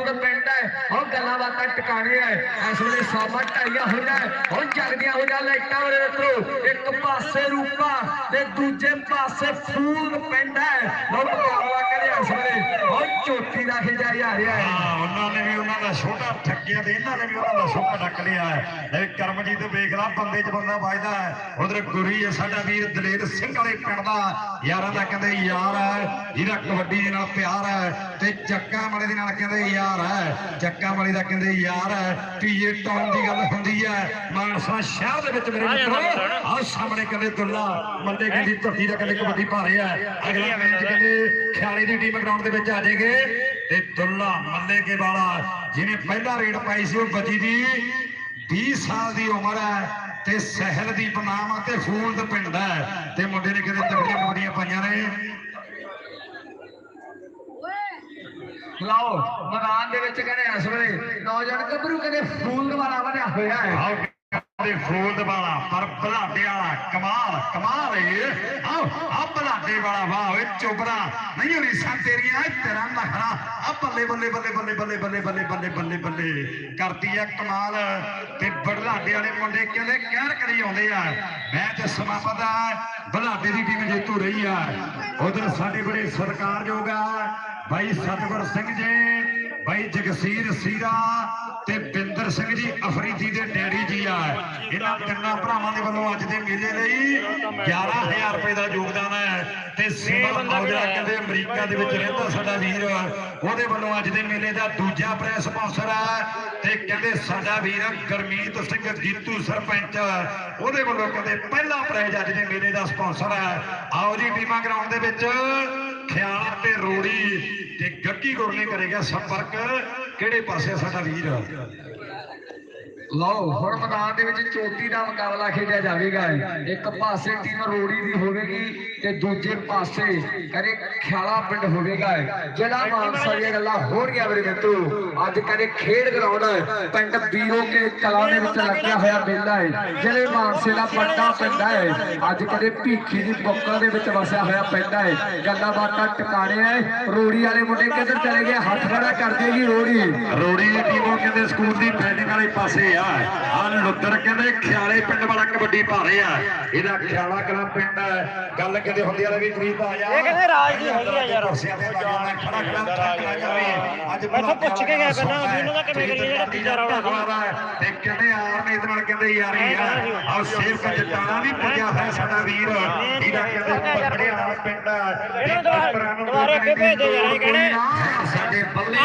ਫੂਲ ਪਿੰਡ ਹੈ। ਉਹ ਗੱਲਾਂ ਬਾਤਾਂ ਟਿਕਾਣੇ ਹੈ। ਇਸ ਵੇਲੇ ਸਾਮਾ ਢਾਈਆਂ ਹੋਈਆਂ ਹੁਣ ਜਗਦੀਆਂ ਹੋਈਆਂ ਲਾਈਟਾਂ ਮੇਰੇ ਮਿੱਤਰੋ, ਇੱਕ ਪਾਸੇ ਰੂਪਾ ਤੇ ਦੂਜੇ ਪਾਸੇ ਫੂਲ ਪਿੰਡ ਹੈ। ਲਓ ਮੁਕਾਬਲਾ ਕਰੇ ਇਸ ਵੇਲੇ ਉਹ ਚੋਟੀ ਦਾ ਖਿਜਾ ਜਾ ਰਿਹਾ ਹੈ। ਹਾਂ, ਉਹਨਾਂ ਨੇ ਵੀ ਉਹਨਾਂ ਦਾ ਛੋਟਾ ਠੱਗਿਆ ਤੇ ਇਹਨਾਂ ਨੇ ਵੀ ਉਹਨਾਂ ਦਾ ਛੋਟਾ ਡੱਕ ਲਿਆ ਹੈ। ਇਹ ਕਰਮਜੀਤ ਵੇਖ ਲਾ, ਬੰਦੇ 'ਚ ਬੰਦਾ ਵੱਜਦਾ ਹੈ। ਉਧਰ ਗੁਰੀ ਹੈ, ਸਾਡਾ ਵੀਰ ਦਲੇਰ ਸਿੰਘ ਵਾਲੇ ਪਿੰਡ ਦਾ। ਯਾਰਾਂ ਦਾ ਕਹਿੰਦੇ ਯਾਰ ਹੈ, ਜਿਹਦਾ ਕਬੱਡੀ ਦੇ ਨਾਲ ਪਿਆਰ ਹੈ। ਤੇ ਚੱਕਾ ਵਾਲੇ ਦੇ ਨਾਲ ਕਹਿੰਦੇ ਯਾਰ ਹੈ ਚੱਕਾ ਵਾਲੇ ਦਾ ਕਹਿੰਦੇ ਯਾਰ ਹੈ ਪੀਏ ਟਾਊਨ ਦੀ ਗੱਲ ਹੁੰਦੀ ਹੈ। ਮਾਨਸਾ ਸ਼ਹਿਰ ਦੇ ਵਿੱਚ ਮੇਰੇ ਮਿੱਤਰੋ ਆਹ ਸਾਹਮਣੇ ਕਹਿੰਦੇ ਦੁੱਲਾ ਮੰਦੇ ਕਹਿੰਦੀ ਧਰਤੀ ਦਾ ਕਹਿੰਦੇ ਕਬੱਡੀ ਪਾ ਰਿਹਾ ਹੈ। ਅਗਲਾ ਮੈਚ ਕਹਿੰਦੇ ਖਿਆਲੇ ਦੀ ਟੀਮ ਗਰਾਊਂਡ ਦੇ ਵਿੱਚ ਆ ਜਾਏਗੇ। ਤੇ ਦੁੱਲਾ ਮੱਲੇ ਕੇ ਵਾਲਾ ਜਿਹਨੇ ਪਹਿਲਾ ਰੇਡ ਪਾਈ ਸੀ ਉਹ ਬੱਜੀ ਦੀ 20 ਸਾਲ ਦੀ ਉਮਰ ਹੈ ਤੇ ਸਹਿਲ ਦੀ ਬਨਾਮ ਤੇ ਫੂਲ ਦਾ ਪਿੰਡ ਹੈ। ਤੇ ਮੁੰਡੇ ਨੇ ਕਿਤੇ ਤਕੜੀਆਂ ਕਬੱਡੀਆਂ ਪਾਈਆਂ ਨੇ। ਲਓ ਮੈਦਾਨ ਦੇ ਵਿੱਚ ਕਹਿੰਦੇ ਇਸ ਵੇਲੇ ਨੌਜਵਾਨ ਗੱਭਰੂ ਕਹਿੰਦੇ ਫੂਲ ਵਾਲਾ ਬਣਿਆ ਹੋਇਆ ਹੈ। ਆਓ ਕਹਿੰਦੇ ਵਾਲਾ, ਪਰ ਬਲਾਡੇ ਵਾਲਾ, ਕਮਾਲ ਕਮਾਲ ਏ। ਆਓ ਆ ਬਲਾਡੇ ਵਾਲਾ ਵਾਹ ਓਏ, ਚੋਬਰਾ, ਨਹੀਂ ਹੋਣੀ ਸਾਂ ਤੇਰੀਆਂ ਤੇਰਾ ਨਖਰਾ। ਆ ਬੱਲੇ ਬੱਲੇ ਬੱਲੇ ਬੱਲੇ ਬੱਲੇ ਬੱਲੇ ਬੱਲੇ ਬੱਲੇ ਬੱਲੇ ਬੱਲੇ। ਕਰਦੀ ਆ ਕਮਾਲ। ਤੇ ਬਲਾਡੇ ਵਾਲੇ ਮੁੰਡੇ ਕਹਿੰਦੇ, ਕਹਿਰ ਕਰੀ ਆਉਂਦੇ ਆ। ਮੈਚ ਸਮਾਪਤ ਆ ਬਲਾਡੇ ਦੀ ਟੀਮ ਜੇਤੂ ਰਹੀ ਆ। ਉਧਰ ਸਾਡੇ ਬੜੇ ਸਤਿਕਾਰਯੋਗ ਆ। ਭਾਈ ਸਤਗੁਰ ਸਿੰਘ ਜੀ। ਭਾਈ ਜਗਸੀਰ ਸੀਰਾ ਤੇ ਬਿੰਦਰ ਸਿੰਘ ਜੀ ਅਫਰੀਦੀ ਦੇ ਡੈਡੀ ਜੀ ਆ। ਇਹਨਾਂ ਤਿੰਨਾਂ ਭਰਾਵਾਂ ਦੇ ਵੱਲੋਂ ਅੱਜ ਦੇ ਮੇਲੇ ਲਈ 11000 ਰੁਪਏ ਦਾ ਯੋਗਦਾਨ ਹੈ ਤੇ ਸਿਮਰ ਮੌਜਰਾ ਕਹਿੰਦੇ ਅਮਰੀਕਾ ਦੇ ਵਿੱਚ ਰਹਿੰਦਾ ਸਾਡਾ ਵੀਰ। ਉਹਦੇ ਵੱਲੋਂ ਅੱਜ ਦੇ ਮੇਲੇ ਦਾ ਦੂਜਾ ਪ੍ਰੈਸ ਸਪਾਂਸਰ ਹੈ ਤੇ ਕਹਿੰਦੇ ਸਾਡਾ ਵੀਰ ਗਰਮੀਤ ਸਿੰਘ ਜੀਤੂ ਸਰਪੰਚ। ਉਹਦੇ ਵੱਲੋਂ ਕਹਿੰਦੇ ਪਹਿਲਾ ਪ੍ਰਾਈਜ਼ ਅੱਜ ਦੇ ਮੇਲੇ ਦਾ ਸਪਾਂਸਰ ਹੈ। ਆਓ ਜੀ ਬੀਮਾ ਗਰਾਊਂਡ ਦੇ ਵਿੱਚ। ਖਿਆਲ ਤੇ ਰੋੜੀ ਤੇ ਗੱਗੀ ਗੁਰ ਨੇ ਕਰੇਗਾ ਸੰਪਰਕ। ਕਿਹੜੇ ਪਾਸੇ ਸਾਡਾ ਵੀਰ? ਲਓ ਹੁਣ ਮੈਦਾਨ ਦੇ ਵਿੱਚ ਚੋਟੀ ਦਾ ਮੁਕਾਬਲਾ ਖੇਡਿਆ ਜਾਵੇਗਾ। ਇੱਕ ਪਾਸੇ ਟੀਮ ਰੋੜੀ ਦੀ ਹੋਵੇਗੀ ਤੇ ਦੂਜੇ ਪਾਸੇ ਕਰੇ ਖਿਆਲਾ ਪਿੰਡ ਹੋਵੇਗਾ। ਜਿਹੜਾ ਮਾਨਸਾ ਦੀਆਂ ਗੱਲਾਂ ਹੋਣਗੀਆਂ ਮੇਰੇ ਮਿੱਤਰੋ, ਅੱਜ ਕਰੇ ਖੇਡ ਗਰਾਊਂਡ ਪਿੰਡ ਬੀਰੋ ਕੇ ਕਲਾ ਦੇ ਵਿੱਚ ਲੱਗਿਆ ਹੋਇਆ ਮੇਲਾ ਹੈ। ਜਿਹੜੇ ਮਾਨਸੇ ਦਾ ਵੱਡਾ ਪਿੰਡ ਹੈ, ਅੱਜ ਕਦੇ ਭੀਖੀ ਦੀ ਬੁੱਕਲ ਦੇ ਵਿੱਚ ਵਸਿਆ ਹੋਇਆ ਪਿੰਡ ਹੈ। ਗੱਲਾਂ ਬਾਤਾਂ ਟਿਕਾਣੇ ਹੈ, ਰੋੜੀ ਵਾਲੇ ਮੁੰਡੇ ਕਿੱਧਰ ਚਲੇ ਗਏ? ਹੱਥ ਖੜਾ ਕਰ ਦੇਗੀ ਰੋੜੀ। ਰੋੜੀ ਦੀ ਟੀਮੋਂ ਕਹਿੰਦੇ ਸਕੂਲ ਦੀ ਬਿਲਡਿੰਗ ਵਾਲੇ ਪਾਸੇ ਆ। ਆ ਲੁੱਦਰ ਕਹਿੰਦੇ ਖਿਆਲੇ ਪਿੰਡ ਵਾਲਾ ਕਬੱਡੀ ਪਾ ਰਹੇ ਆ। ਇਹਦਾ ਖਿਆਲਾ ਕਲਾ ਪਿੰਡ ਹੈ। ਗੱਲ ਕਿਤੇ ਹੁੰਦੀ ਆ ਵੀ ਪ੍ਰੀਤ ਆ ਜਾ। ਇਹ ਕਹਿੰਦੇ ਰਾਜ ਦੀ ਹੈਗੀ ਆ ਯਾਰ। ਤੇ ਖੜਾ ਖੜਾ ਨਾ ਜਾਵੇ। ਅੱਜ ਮੈਥੋਂ ਪੁੱਛ ਕੇ ਗਿਆ ਪਹਿਲਾਂ ਵੀ ਉਹਨਾਂ ਦਾ ਕਿਵੇਂ ਕਰੀਏ ਜਿਹੜਾ ਤੀਜਾ ਰੌਲਾ ਸੀ। ਤੇ ਕਹਿੰਦੇ ਆਰ ਨੇ ਇਹਦੇ ਨਾਲ ਕਹਿੰਦੇ ਯਾਰੀ ਆ। ਆਹ ਸੇਵਕ ਜਟਾਣਾ ਵੀ ਪੁੱਜਿਆ ਹੋਇਆ ਸਾਡਾ ਵੀਰ। ਇਹਦਾ ਕਹਿੰਦੇ ਪਕੜਿਆ ਵਾਲਾ ਪਿੰਡ ਦੁਬਾਰਾ- ਅੱਗੇ ਭੇਜ ਯਾਰ, ਇਹ ਕਹਿੰਦੇ- ਸਾਡੇ ਬੱਲੇ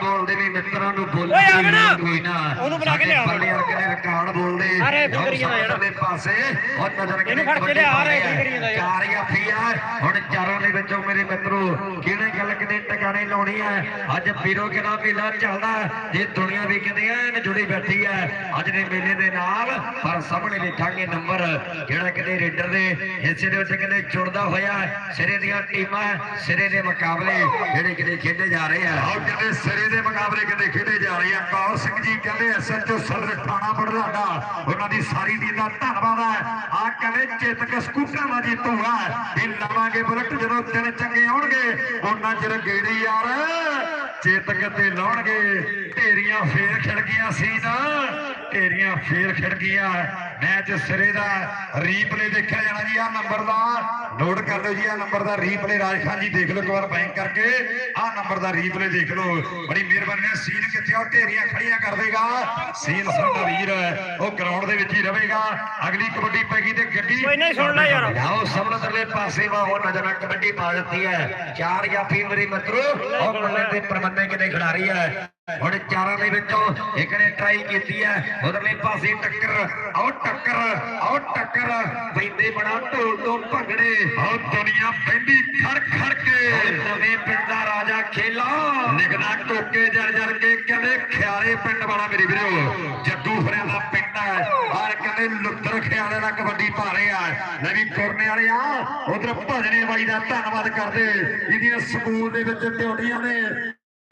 ਬੋਲਦੇ ਵੀ ਮਿੱਤਰਾਂ ਨੂੰ ਬੋਲਣ ਓਏ ਦੀ ਅਮਨ! ਲੋੜ ਕੋਈ ਨਾ। ਉਹਨੂੰ ਬੁਲਾ ਕੇ ਲਿਆ। ਬੜੀਆਂ ਕਿਹੜੇ ਰਿਕਾਰਡ ਬੋਲਦੇ ਅਰੇ ਫਿਕਰ ਹੀ ਨਾ ਯਾਰ। ਦੇ ਪਾਸੇ ਉਹ ਨਜ਼ਰ ਇਹਨੂੰ ਫੜ ਕੇ ਲਿਆ, ਅਰੇ ਫਿਕਰ ਹੀ ਨਾ ਯਾਰ। ਚਾਰ ਜਾਫੀ ਆ ਹੁਣ ਚਾਰਾਂ ਦੇ ਵਿੱਚੋਂ ਮੇਰੇ ਮਿੱਤਰੋ ਕਿਹਨੇ ਗੱਲ ਕਿਤੇ ਟਿਕਾਣੇ ਲਾਉਣੀ ਹੈ? ਅੱਜ ਵੀਰੋ ਕਿਹੜਾ ਮੇਲਾ ਚੱਲਦਾ ਇਹ ਦੁਨੀਆ ਵੀ ਕਿਤੇ ਐਨ ਜੁੜੀ ਬੈਠੀ ਹੈ। ਅੱਜ ਦੇ ਮੇਲੇ ਦੇ ਨਾਲ ਪਰ ਸਾਹਮਣੇ ਲਿਖਾਂਗੇ ਨੰਬਰ ਜਿਹੜਾ ਕਿਤੇ ਰੇਡਰ ਦੇ ਹਿੱਸੇ ਦੇ ਵਿੱਚ ਕਿਤੇ ਜੁੜਦਾ ਹੋਇਆ ਹੈ। ਸਿਰੇ ਦੀਆਂ ਟੀਮਾਂ ਸਿਰੇ ਦੇ ਮੁਕਾਬਲੇ ਜਿਹੜੇ ਕਿਤੇ ਖੇਡੇ ਜਾ ਰਹੇ ਆ ਆਹ ਕਹਿੰਦੇ ਸਿਰੇ ਦੇ ਮੁਕਾਬਲੇ ਕਹਿੰਦੇ ਖੇਡੇ ਜਾ ਰਹੇ ਆ ਕੌਰ ਸਿੰਘ ਜੀ ਕਹਿੰਦੇ ਐਸਐਚਓ ਸਦਰ ਥਾਣਾ ਬੜਲਾਡਾ। ਉਹਨਾਂ ਦੀ ਸਾਰੀ ਟੀਮ ਦਾ ਧੰਨਵਾਦ ਹੈ। ਆ ਕਹਿੰਦੇ ਚੇਤਕ ਸਕੂਟਰਾਂ ਦਾ ਜੇਤੂ ਹੈ। ਇਹ ਲਵਾਂਗੇ ਬੁਲਟ ਜਦੋਂ ਦਿਨ ਚੰਗੇ ਆਉਣਗੇ। ਉਹਨਾਂ ਚਿਰ ਗੇੜੀ ਯਾਰ ਚੇਤਕ ਤੇ ਲਾਉਣਗੇ। ਢੇਰੀਆਂ ਫੇਰ ਖਿੜਕੀਆਂ ਸੀ ਨਾ ਢੇਰੀਆਂ ਫੇਰ ਖਿੜਕੀਆਂ ਮੈਚ ਸਿਰੇ ਦਾ ਰੀਪਲੇ ਦੇਖਿਆ ਜਾਣਾ ਜੀ ਆ ਨੰਬਰ ਦਾ। ਨੋਟ ਕਰ ਲਓ ਜੀ ਆ ਨੰਬਰ ਦਾ ਰੀਪਲੇ ਰਾਜ ਖਾਨ ਜੀ ਦੇਖ ਲਓ ਇੱਕ ਵਾਰ ਬੈਂਕ ਕਰਕੇ। ਆ ਨੰਬਰ ਦਾ ਰੀਪਲੇ ਦੇਖ ਲਓ। ਬੜੀ ਮਿਹਰਬਾਨੀ ਹੈ ਸੀਨ ਕਿੱਥੇ ਆ ਢੇਰੀਆਂ ਖੜੀਆਂ ਕਰ ਦੇਗਾ। ਸੀਨ ਸਾਡਾ ਵੀਰ ਹੈ ਉਹ ਗਰਾਊਂਡ ਦੇ ਵਿੱਚ ਹੀ ਰਹੇਗਾ। ਅਗਲੀ ਕਬੱਡੀ ਪੈ ਗਈ ਤੇ ਗੱਡੀ ਕੋਈ ਨਹੀਂ ਸੁਣ ਲੈ ਯਾਰ। ਆਓ ਸਮੁੰਦਰਲੇ ਪਾਸੇ ਵਾ ਉਹ ਨਜ਼ਰ ਕਬੱਡੀ ਪਾ ਦਿੱਤੀ ਹੈ। ਚਾਰ ਜਾਫੀ ਮੇਰੇ ਮਿੱਤਰੋ ਉਹ ਬੰਦੇ ਦੇ ਪ੍ਰਬੰਧਕ ਕਿਤੇ ਖਿਡਾਰੀ ਹੈ। ਹੁਣ ਚਾਰਾਂ ਦੇ ਵਿੱਚੋਂ ਇੱਕ ਨੇ ਟਰਾਈ ਕੀਤੀ ਹੈ ਉਧਰਲੇ ਪਾਸੇ ਟੱਕਰ ਆਓ ਟੱਕਰ ਆਓ ਟੱਕਰ ਪੈਂਦੇ ਬਣਾ ਢੋਲ ਤੋਂ ਭੰਗੜੇ। ਆਓ ਦੁਨੀਆ ਪੈਂਦੀ ਖੜ ਖੜ ਕੇ। ਨਵੇਂ ਪਿੰਡ ਦਾ ਰਾਜਾ ਖੇਲਾ। ਨਿਕਦਾ ਟੋਕੇ ਜੜ ਜੜ ਕੇ ਕਹਿੰਦੇ ਖਿਆਲੇ ਪਿੰਡ ਵਾਲਾ ਮੇਰੇ ਵੀਰੋ ਜੱਗੂ ਫਰਿਆਂ ਦਾ ਪਿੰਡ ਹੈ। ਔਰ ਕਹਿੰਦੇ ਲੁੱਤਰ ਖਿਆਲੇ ਦਾ ਕਬੱਡੀ ਪਾ ਰਹੇ ਆ ਨਵੀਂ ਕੋਰਨੇ ਵਾਲੇ ਆ। ਉਧਰ ਭਜਨੇ ਬਾਈ ਦਾ ਧੰਨਵਾਦ ਕਰਦੇ। ਜਿਹਦੀਆਂ ਸਕੂਲ ਦੇ ਵਿੱਚ ਟਿਉਟੀਆਂ ਨੇ।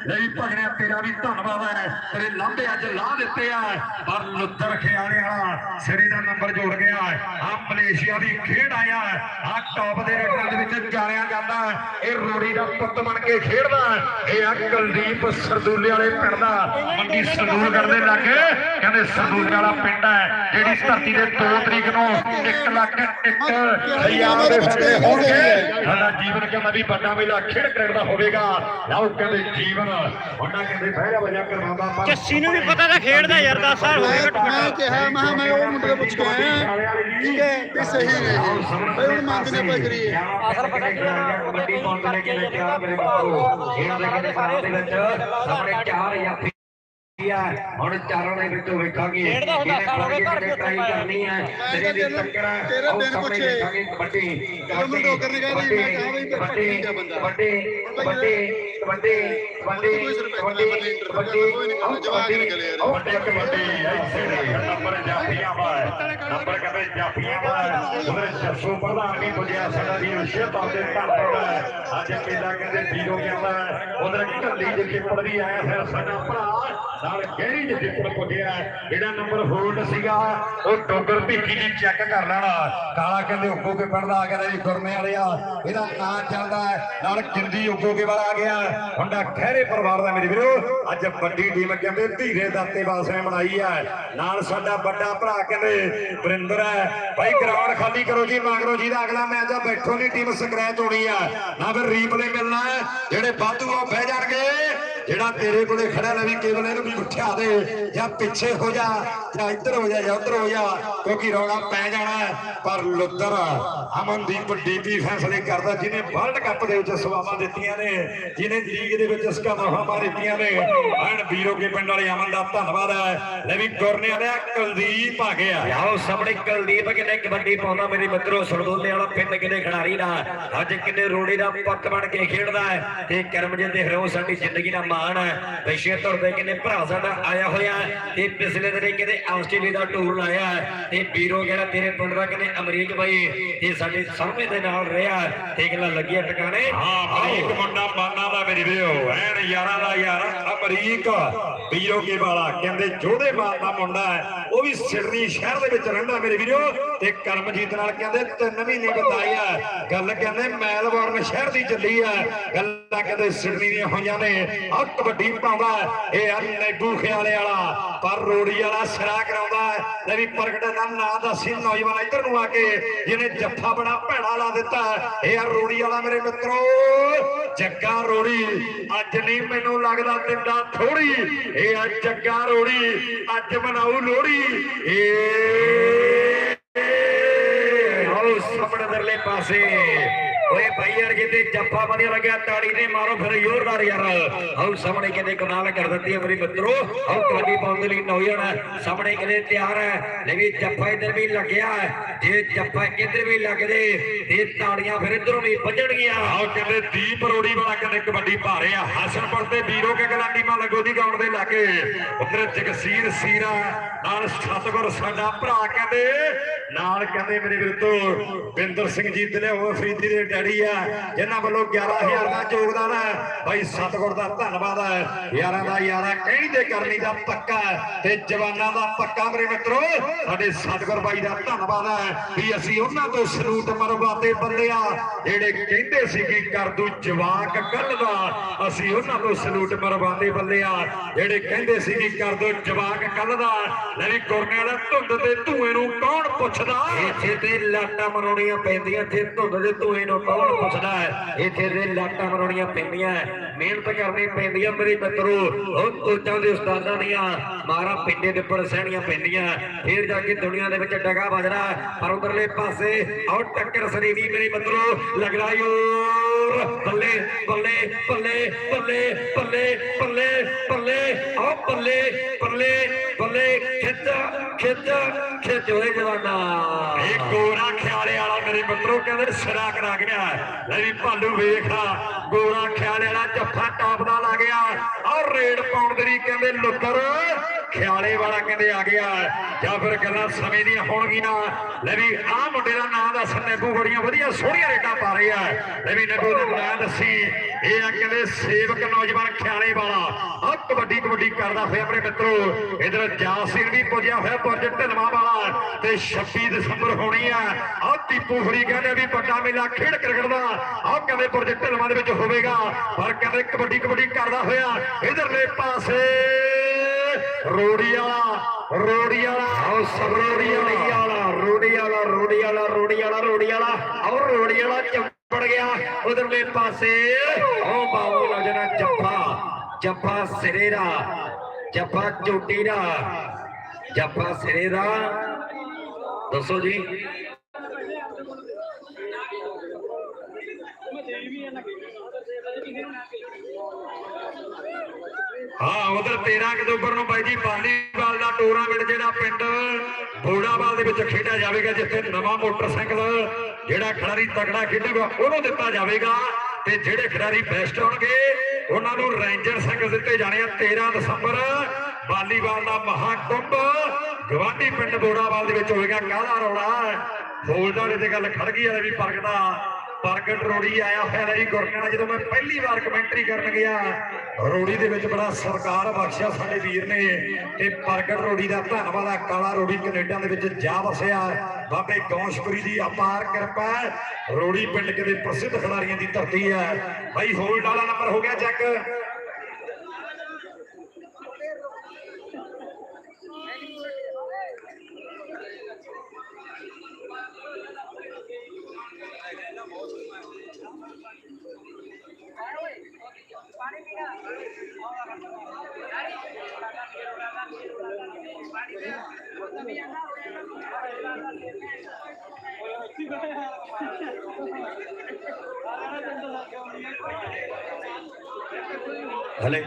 ਨਹੀਂ ਭਗਣਿਆ ਤੇਰਾ ਵੀ ਧੰਨਵਾਦ ਹੈ। ਤੇਰੇ ਲਾਂਭੇ ਅੱਜ ਲਾ ਦਿੱਤੇ ਆ। ਪਰ ਲੁੱਤਰ ਖਿਆਲੇ ਵਾਲਾ ਸਿਰੇ ਦਾ ਨੰਬਰ ਜੋੜ ਗਿਆ ਆ ਮਲੇਸ਼ੀਆ ਦੀ ਖੇਡ ਆਇਆ ਆ ਟੌਪ ਦੇ ਰੇਟਾਂ ਦੇ ਵਿੱਚ ਜਾਣਿਆ ਜਾਂਦਾ ਇਹ ਰੋੜੀ ਦਾ ਪੁੱਤ ਬਣ ਕੇ ਖੇਡਦਾ ਇਹ ਆ ਕੁਲਦੀਪ ਸਰਦੂਲੇ ਵਾਲੇ ਪਿੰਡ ਦਾ। ਮੰਡੀ ਸਰਦੂਲਗੜ ਦੇ ਲਾਗੇ, ਕਹਿੰਦੇ ਸਰਦੂਲੇ ਵਾਲਾ ਪਿੰਡ ਹੈ। ਜਿਹੜੀ ਧਰਤੀ ਦੇ 2 ਤਰੀਕ ਨੂੰ 1 ਲੱਖ 1 ਹਜ਼ਾਰ ਦੇ ਫੈਸਲੇ ਹੋਣਗੇ। ਸਾਡਾ ਜੀਵਨ ਕਹਿੰਦਾ ਵੀ ਵੱਡਾ ਮੇਲਾ ਖੇਡ ਕ੍ਰਿਕਟ ਦਾ ਹੋਵੇਗਾ। ਲਓ ਕਹਿੰਦੇ ਜੀਵਨ ਵੱਡਾ ਕਹਿੰਦੇ ਜੱਸੀ ਨੂੰ ਵੀ ਪਤਾ ਤਾਂ ਖੇਡਦਾ ਯਾਰ 10 ਸਾਲ ਹੋ ਗਏ ਘੱਟੋ ਮੈਂ ਘੱਟ ਕਿਹਾ ਮੈਂ ਮੈਂ ਉਹ ਮੁੰਡੇ ਤੋਂ ਪੁੱਛ ਕੇ ਆਇਆ ਠੀਕ ਹੈ ਇਹ ਸਹੀ ਨੇ ਇਹ ਬਈ ਹੁਣ ਮੰਗਦੇ ਆਪਾਂ ਕਰੀਏ ਅਸਲ ਪਤਾ ਕੀ ਹੈ ਕਬੱਡੀ ਪਾਉਣ ਦੇ ਕਿਹਾ ਮੇਰੇ ਮਿੱਤਰੋ ਇਹਨਾਂ ਦੇ ਕਿਹਨੇ ਬਾਰੇ ਦੇ ਵਿੱਚ ਸਾਹਮਣੇ ਚਾਰ ਜਾਫੀ ਆ ਹੁਣ ਚਾਰਾਂ ਦੇ ਵਿੱਚੋਂ ਵੇਖਾਂਗੇ ਖੇਡਦਾ ਹੁੰਦਾ ਸਾਲ ਹੋ ਗਏ ਘਰ ਦੇ ਟਰਾਈ ਕਰਨੀ ਹੈ ਤੇਰੇ ਦੀ ਹੈ ਤੇਰੇ ਉਹ ਦਿਨ ਪੁੱਛੇ। ਵੇਖਾਂਗੇ ਕਬੱਡੀ ਮੈਨੂੰ ਡੋਗਰ ਨੇ ਕਿਹਾ ਜੀ, ਮੈਂ ਕਿਹਾ ਬਈ ਕਬੱਡੀ ਠੀਕ ਆ ਬੰਦਾ। ਕਬੱਡੀ ਕਬੱਡੀ ਕਬੱਡੀ ਕਬੱਡੀ ਕੋਈ ਸਿਰਫ ਇੱਕ ਕਬੱਡੀ ਬੰਦੇ interview ਕਬੱਡੀ ਕਰਦਾ, ਕੋਈ ਨਹੀਂ ਕਰਦਾ, ਜਵਾਕ ਹੀ ਨਿਕਲੇ ਯਾਰ। ਕਬੱਡੀ ਕਬੱਡੀ ਐਸੇ ਨੇ ਨੰਬਰ ਜਾਫੀਆਂ ਵਾ ਨੰਬਰ ਕਹਿੰਦੇ ਜਾਫੀਆਂ ਵਾ ਉਹਦੇ ਜੱਸੂ ਪ੍ਰਧਾਨ ਵੀ ਪੁੱਜਿਆ ਸਾਡਾ ਅੱਜ ਕਹਿੰਦੇ ਕਹਿੰਦਾ ਉਧਰ ਢੱਲੀ ਆਇਆ ਫਿਰ ਭਰਾ ਨਾਲ ਗਹਿਰੀ ਪੁੱਜਿਆ। ਜਿਹੜਾ ਨੰਬਰ ਹੋਲਡ ਸੀਗਾ ਉਹ ਡੋਗਰ ਭੀਖੀ ਨੇ ਚੈੱਕ ਕਰ ਲੈਣਾ। ਕਾਲਾ ਕਹਿੰਦੇ ਉੱਗੋ ਕੇ ਪੜਦਾ ਆ ਗਿਆ ਜੀ ਗੁਰਮੇ ਵਾਲਿਆ। ਇਹਦਾ ਨਾਂ ਚੱਲਦਾ ਨਾਲ ਕਿੰਦੀ ਉੱਗੋ ਕੇ ਵਾਲਾ ਆ ਗਿਆ। ਹੁੰਦਾ ਖਹਿਰੇ ਪਰਿਵਾਰ ਦਾ ਮੇਰੇ ਵੀਰੋ, ਅੱਜ ਵੱਡੀ ਟੀਮ ਕਹਿੰਦੇ ਧੀਰੇ ਦਾਤੇ ਬਾਸ ਨੇ ਬਣਾਈ ਹੈ। ਨਾਲ ਸਾਡਾ ਵੱਡਾ ਭਰਾ ਕਹਿੰਦੇ ਵਰਿੰਦਰ ਹੈ। ਭਾਈ ਗਰਾਊਂਡ ਖਾਲੀ ਕਰੋ ਜੀ ਮੰਗਰੋ ਜੀ ਦਾ ਅਗਲਾ ਮੈਚ ਆ, ਬੈਠੋ ਨਹੀਂ ਟੀਮ ਸਕ੍ਰੈਚ ਹੋਣੀ ਆ। ਨਾ ਫਿਰ ਰੀਪਲੇ ਮਿਲਣਾ, ਜਿਹੜੇ ਵਾਧੂ ਆ ਬਹਿ ਜਾਣਗੇ। ਜਿਹੜਾ ਤੇਰੇ ਕੋਲੇ ਖੜਾ ਲੈ ਵੀ ਕੇਵਲ ਇਹਨੂੰ ਵੀ ਉਠਿਆ ਦੇ। ਜਾਂ ਪਿੱਛੇ ਹੋ ਜਾ, ਜਾਂ ਇੱਧਰ ਹੋ ਜਾ, ਜਾਂ ਉੱਧਰ ਹੋ ਜਾ, ਕਿਉਂਕਿ ਰੌਲਾ ਪੈ ਜਾਣਾ ਹੈ। ਪਰ ਲੁੱਦਰ ਅਮਨਦੀਪ ਡੀਪੀ ਫੈਸਲੇ ਕਰਦਾ, ਜਿਹਨੇ ਵਰਲਡ ਕੱਪ ਦੇ ਵਿੱਚ ਸਵਾਵਾਂ ਦਿੱਤੀਆਂ ਨੇ, ਜਿਹਨੇ ਲੀਗ ਦੇ ਵਿੱਚ ਇਸਕਾ ਮਹਾਮਾ ਨੇ। ਐਨ ਵੀਰੋ ਕੇ ਪਿੰਡ ਵਾਲੇ ਅਮਨ ਦਾ ਧੰਨਵਾਦ ਹੈ। ਲੈ ਵੀ ਗੁਰਨੇ ਵਾਲਿਆ ਕੁਲਦੀਪ ਆ ਗਿਆ। ਆਓ ਸਾਹਮਣੇ ਕੁਲਦੀਪ ਕਿਨੇ ਕਬੱਡੀ ਪਾਉਂਦਾ, ਮੇਰੇ ਮਿੱਤਰੋ ਸਰਦੋਲੇ ਵਾਲਾ ਪਿੰਡ ਕਿੰਨੇ ਖਿਡਾਰੀ ਦਾ। ਅੱਜ ਕਿੰਨੇ ਰੋੜੀ ਦਾ ਪੱਕ ਬਣ ਕੇ ਖੇਡਦਾ ਹੈ। ਤੇ ਕਰਮਜੀਤ ਦੇ ਹਰੋ ਸਾਡੀ ਜ਼ਿੰਦਗੀ ਦਾ ਮਾਣ ਹੈ। ਪਿਛੇ ਤੁਰਦੇ ਕਿਨੇ ਭਰਾ ਸਾਡਾ ਆਇਆ ਹੋਇਆ ਤੇ ਪਿਛਲੇ ਦਿਨੇ ਕਿਨੇ ਆਸਟ੍ਰੇਲੀਆ ਦਾ ਟੂਰ ਲਾਇਆ ਤੇ ਵੀਰੋ ਜਿਹੜਾ ਤੇਰੇ ਪਿੰਡ ਦਾ ਕਿਨੇ ਅਮਰੀਕ ਬਾਈ ਤੇ ਸਾਡੇ ਸਾਹਮਣੇ ਦੇ ਨਾਲ ਰਿਹਾ ਤੇ ਗੱਲਾਂ ਲੱਗੀਆਂ ਟਿਕਾਣੇ। ਹਾਂ ਭਾਈ ਮੁੰਡਾ ਮਾਨਾ ਦਾ ਮੇਰੇ ਵੀਰੋ, ਐਨ ਯਾਰਾਂ ਦਾ ਯਾਰ, ਅਮਰੀਕ। ਵੀਰੋ ਕੇ ਵਾਲਾ ਕਹਿੰਦੇ ਜੋਧੇ ਮਾਨ ਦਾ ਮੁੰਡਾ ਹੈ। ਉਹ ਵੀ ਸਿਡਨੀ ਸ਼ਹਿਰ ਦੇ ਵਿੱਚ ਰਹਿੰਦਾ ਮੇਰੇ ਵੀਰੋ, ਤੇ ਕਰਮਜੀਤ ਨਾਲ ਕਹਿੰਦੇ ਤਿੰਨ ਮਹੀਨੇ ਬਿਤਾਏ ਆ। ਗੱਲ ਕਹਿੰਦੇ ਮੈਲਬੌਰਨ ਸ਼ਹਿਰ ਦੀ ਚੱਲੀ ਆ। ਗੱਲਾਂ ਕਹਿੰਦੇ ਸਿਡਨੀ ਦੀਆਂ ਹੋਈਆਂ ਨੇ। ਆ ਕਬੱਡੀ ਪਾਉਂਦਾ, ਇਹ ਆ ਨੈਗੂ ਖਿਆਲੇ ਵਾਲਾ। ਪਰ ਰੋੜੀ ਵਾਲਾ ਸਿਰਾ ਕਰਾਉਂਦਾ। ਲੈ ਵੀ ਪ੍ਰਗਟ ਦਾ ਨਾਂ ਦੱਸੀ ਨੌਜਵਾਨ ਇੱਧਰ ਨੂੰ ਆ ਕੇ, ਜਿਹਨੇ ਜੱਫਾ ਬੜਾ ਭੈੜਾ ਲਾ ਦਿੱਤਾ। ਇਹ ਆ ਰੋੜੀ ਵਾਲਾ ਮੇਰੇ ਮਿੱਤਰੋ, ਜੱਗਾ ਰੋੜੀ। ਅੱਜ ਨਹੀਂ ਮੈਨੂੰ ਲੱਗਦਾ ਦਿੰਦਾ ਥੋੜੀ ਇਹ ਆ ਜੱਗਾ ਰੋੜੀ, ਅੱਜ ਮਨਾਉ ਲੋੜੀ ਏ ਆਓ ਸਾਹਮਣੇ ਦਰਲੇ ਪਾਸੇ ਓਏ ਭਾਈ ਯਾਰ, ਕਿਤੇ ਜੱਫਾ ਵਧੀਆ ਲੱਗਿਆ, ਤਾੜੀ ਨੇ ਮਾਰੋ ਫਿਰ ਜ਼ੋਰਦਾਰ ਯਾਰ। ਆਓ ਸਾਹਮਣੇ ਕਿਤੇ ਕਮਾਲ ਕਰ ਦਿੱਤੀ ਹੈ ਮੇਰੇ ਮਿੱਤਰੋ। ਆਓ ਕਬੱਡੀ ਪਾਉਣ ਦੇ ਲਈ ਨੌਜਵਾਨ ਸਾਹਮਣੇ ਕਿਤੇ ਤਿਆਰ ਹੈ। ਲੈ ਵੀ ਜੱਫਾ ਇੱਧਰ ਵੀ ਲੱਗਿਆ ਜੇ ਜੱਫਾ ਕਿੱਧਰ ਵੀ ਲੱਗਦੇ, ਤੇ ਤਾੜੀਆਂ ਫਿਰ ਇੱਧਰੋਂ ਵੀ ਵੱਜਣਗੀਆਂ। ਆਓ ਕਹਿੰਦੇ ਦੀਪ ਰੋੜੀ ਵਾਲਾ ਕਹਿੰਦੇ ਕਬੱਡੀ ਪਾ ਰਹੇ ਆ, ਹਸਨਪੁਰ ਤੇ ਵੀਰੋ ਕੇ ਗਲਾਂ ਟੀਮਾਂ ਲੱਗੋ ਦੀ ਗਾਉਣ ਦੇ ਲਾਗੇ। ਉਧਰ ਜਗਸੀਰ ਸੀਰਾ ਨਾਲ ਸਤਗੁਰ ਸਾਡਾ ਭਰਾ ਕਹਿੰਦੇ ਨਾਲ ਕਹਿੰਦੇ ਮੇਰੇ ਵਿਰਤੋ ਬਿੰਦਰ ਸਿੰਘ ਜੀ ਦਲਿਆਓ ਫਰੀਦੀ ਦੇ ਡੈਡੀ ਆ, ਜਿਨ੍ਹਾਂ ਵੱਲੋਂ 11000 ਦਾ ਯੋਗਦਾਨ ਹੈ। ਭਾਈ ਸਤਗੁਰ ਦਾ ਧੰਨਵਾਦ ਹੈ। ਯਾਰਾਂ ਦਾ ਯਾਰਾ ਕਹਿਣੀ ਤੇ ਕਰਨੀ ਦਾ ਪੱਕਾ ਤੇ ਜਵਾਨਾਂ ਦਾ ਪੱਕਾ ਮੇਰੇ ਮਿੱਤਰੋ, ਸਾਡੇ ਸਤਗੁਰ ਬਾਈ ਦਾ ਧੰਨਵਾਦ ਹੈ ਵੀ ਅਸੀਂ ਉਹਨਾਂ ਤੋਂ ਸਲੂਟ ਮਰਵਾਤੇ ਬੰਦੇ ਆ ਜਿਹੜੇ ਕਹਿੰਦੇ ਸੀ ਕਿ ਕਰ ਦੂ ਜਵਾਕ ਕੱਲ ਦਾ, ਅਸੀਂ ਉਹਨਾਂ ਤੋਂ ਸਲੂਟ ਮਰਵਾਤੇ ਬੰਦੇ ਆ ਜਿਹੜੇ ਕਹਿੰਦੇ ਸੀ ਕਿ ਕਰ ਦੂ ਜਵਾਕ ਕੱਲ ਦਾ। ਲੈ ਵੀ ਗੁਰਨੇ ਵਾਲਾ ਧੁੰਦ ਤੇ ਧੂਏ ਨੂੰ ਕੌਣ ਪੁੱਛ ਪੁੱਛਦਾ। ਇੱਥੇ ਤੇ ਲਾਟਾਂ ਮਰਾਉਣੀਆਂ ਪੈਂਦੀਆਂ, ਇੱਥੇ ਧੁੰਦ ਦੇ ਧੂਏ ਨੂੰ ਕੌਣ ਪੁੱਛਦਾ ਹੈ? ਇੱਥੇ ਤੇ ਲਾਟਾਂ ਮਰਾਉਣੀਆਂ ਪੈਂਦੀਆਂ ਮਿਹਨਤ ਕਰਨੀ ਪੈਂਦੀ ਆ ਮੇਰੇ ਮਿੱਤਰੋ। ਉਹ ਕੋਚਾਂ ਦੇ ਉਸਤਾਦਾਂ ਦੀਆਂ ਮਾਰਾ ਪਿੰਡੇ ਦੇ ਉੱਪਰ ਸਹਿਣੀਆਂ ਪੈਂਦੀਆਂ। ਫੇਰ ਜਾ ਕੇ ਦੁਨੀਆ ਦੇ ਵਿੱਚ ਡਗਾ ਵੱਜਦਾ ਪਰ ਉਧਰਲੇ ਪਾਸੇ ਆਉ ਟੱਕਰ ਸਰੀਵੀ ਮੇਰੇ ਮਿੱਤਰੋ। ਲੱਗਦਾ ਈ ਬੱਲੇ ਬੱਲੇ ਬੱਲੇ ਬੱਲੇ ਬੱਲੇ ਬੱਲੇ ਬੱਲੇ। ਆ ਬੱਲੇ ਬੱਲੇ ਬੱਲੇ। ਖਿੱਚ ਖਿੱਚ ਖਿੱਚ ਹੋਏ ਜਵਾਨਾ। ਇਹ ਗੋਰਾ ਮੇਰੇ ਮਿੱਤਰੋ ਕਹਿੰਦੇ ਸਿਰਾ ਕਰਾ ਗਿਆ ਲੈ ਵੀ ਭਾਲੂ ਵੇਖ ਗੋਰਾ ਖਿਆਲੇ ਵਾਲਾ ਜੱਫਾ ਟਾਪ ਦਾ ਲਾ ਗਿਆ। ਔਰ ਰੇਡ ਪਾਉਣ ਦੇ ਲਈ ਕਹਿੰਦੇ ਲੁੱਤਰ। ਖਿਆਲੇ ਵਾਲਾ ਕਹਿੰਦੇ ਆ ਗਿਆ ਜਾਂ ਫਿਰ ਗੱਲਾਂ ਸਮੇਂ ਦੀਆਂ ਹੋਣਗੀਆਂ। ਲੈ ਵੀ ਆਹ ਮੁੰਡੇ ਦਾ ਨਾਮ ਦੱਸ, ਨੇਬੂ ਬੜੀਆਂ ਵਧੀਆ ਸੋਹਣੀਆਂ ਰੇਡਾਂ ਪਾ ਰਿਹਾ ਲੈ ਵੀ ਨੇਬੂ ਦਾ ਨਾਮ ਦੱਸੀ। ਇਹ ਆ ਕਹਿੰਦੇ ਸੇਵਕ ਨੌਜਵਾਨ ਖਿਆਲੇ ਵਾਲਾ। ਆ ਕਬੱਡੀ ਕਬੱਡੀ ਕਰਦਾ ਹੋਇਆ ਆਪਣੇ ਮਿੱਤਰੋ। ਇਧਰ ਜਾਸ ਵੀ ਪੁੱਜਿਆ ਹੋਇਆ ਪੁਰਜ ਢਲਵਾ ਵਾਲਾ ਤੇ 26 ਦਸੰਬਰ ਹੋਣੀ ਆ। ਆ ਟੀਪੂ ਫਰੀ ਕਹਿੰਦੇ ਵੀ ਵੱਡਾ ਮੇਲਾ ਖੇਡ ਕ੍ਰਿਕਟ ਦਾ। ਆ ਕਹਿੰਦੇ ਪੁਰਜ ਢਲਵਾ ਦੇ ਵਿੱਚ ਹੋਵੇਗਾ। ਪਰ ਕਹਿੰਦੇ ਕਬੱਡੀ ਕਬੱਡੀ ਕਰਦਾ ਹੋਇਆ। ਇਧਰਲੇ ਪਾਸੇ ਰੋੜੀ ਵਾਲਾ ਰੋੜੀ ਵਾਲਾ। ਆਓ ਸਰੋੜੀ ਵਾਲਾ। ਰੋੜੀ ਵਾਲਾ ਰੋੜੀ ਵਾਲਾ ਰੋੜੀ ਵਾਲਾ ਰੋੜੀ ਵਾਲਾ। ਔਰ ਰੋੜੀ ਵਾਲਾ ਚੰਪੜ ਗਿਆ। ਉਧਰਲੇ ਪਾਸੇ। ਓ ਬਾਬੂ ਨਜਣਾ ਜੱਫਾ ਜੱਫਾ ਸਿਰੇ ਦਾ ਜੱਫਾ ਚੋਟੀ ਦਾ ਜੱਫਾ ਸਿਰੇ ਦਾ। ਦੱਸੋ ਜੀ। ਹਾਂ, ਉਧਰ 13 ਅਕਤੂਬਰ ਨੂੰ ਬਾਈ ਜੀ ਵਾਲੀਬਾਲ ਦਾ ਟੂਰਨਾਮੈਂਟ ਜਿਹੜਾ ਪਿੰਡ ਬੋੜਾਵਾਲ ਦੇ ਵਿੱਚ ਖੇਡਿਆ ਜਾਵੇਗਾ, ਜਿੱਥੇ ਨਵਾਂ ਮੋਟਰਸਾਈਕਲ ਜਿਹੜਾ ਖਿਡਾਰੀ ਤਗੜਾ ਖੇਡੇਗਾ, ਉਹਨੂੰ ਦਿੱਤਾ ਜਾਵੇਗਾ ਤੇ ਜਿਹੜੇ ਖਿਡਾਰੀ ਬੈਸਟ ਹੋਣਗੇ, ਉਹਨਾਂ ਨੂੰ ਰੇਂਜਰ ਸਾਈਕਲ ਦਿੱਤੇ ਜਾਣੇ ਆ 13 ਦਸੰਬਰ। ਵਾਲੀਬਾਲ ਦਾ ਮਹਾਕੁੰਭ ਗਵਾਂਢੀ ਪਿੰਡ ਬੋੜਾਵਾਲ ਦੇ ਵਿੱਚ ਹੋਏਗਾ ਕਾਹਦਾ ਰੌਲਾ। ਫੌਜਦਾਰ ਤੇ ਗੱਲ ਖੜ ਗਈ ਆ ਵੀ ਪਰਗਦਾ ਪ੍ਰਗਟ ਰੋੜੀ ਆਇਆ ਹੋਇਆ ਜੀ ਗੁਰਕਣਾ ਜਦੋਂ ਮੈਂ ਪਹਿਲੀ ਵਾਰ ਕਮੈਂਟਰੀ ਕਰਨ ਗਿਆ, ਰੋੜੀ ਦੇ ਵਿੱਚ ਬੜਾ ਸਰਕਾਰ ਬਖਸ਼ਿਆ ਸਾਡੇ ਵੀਰ ਨੇ ਤੇ ਪ੍ਰਗਟ ਰੋੜੀ ਦਾ ਧੰਨਵਾਦ ਆ। ਕਾਲਾ ਰੋੜੀ ਕੈਨੇਡਾ ਦੇ ਵਿੱਚ ਜਾ ਵਸਿਆ। ਬਾਬੇ ਗੌਸ਼ਪੁਰੀ ਦੀ ਅਪਾਰ ਕਿਰਪਾ ਹੈ। ਰੋੜੀ ਪਿੰਡ ਦੇ ਪ੍ਰਸਿੱਧ ਖਿਡਾਰੀਆਂ ਦੀ ਧਰਤੀ ਹੈ। ਬਾਈ ਹੋਲਡ ਵਾਲਾ ਨੰਬਰ ਹੋ ਗਿਆ, ਚੈੱਕ। ਹਲੇ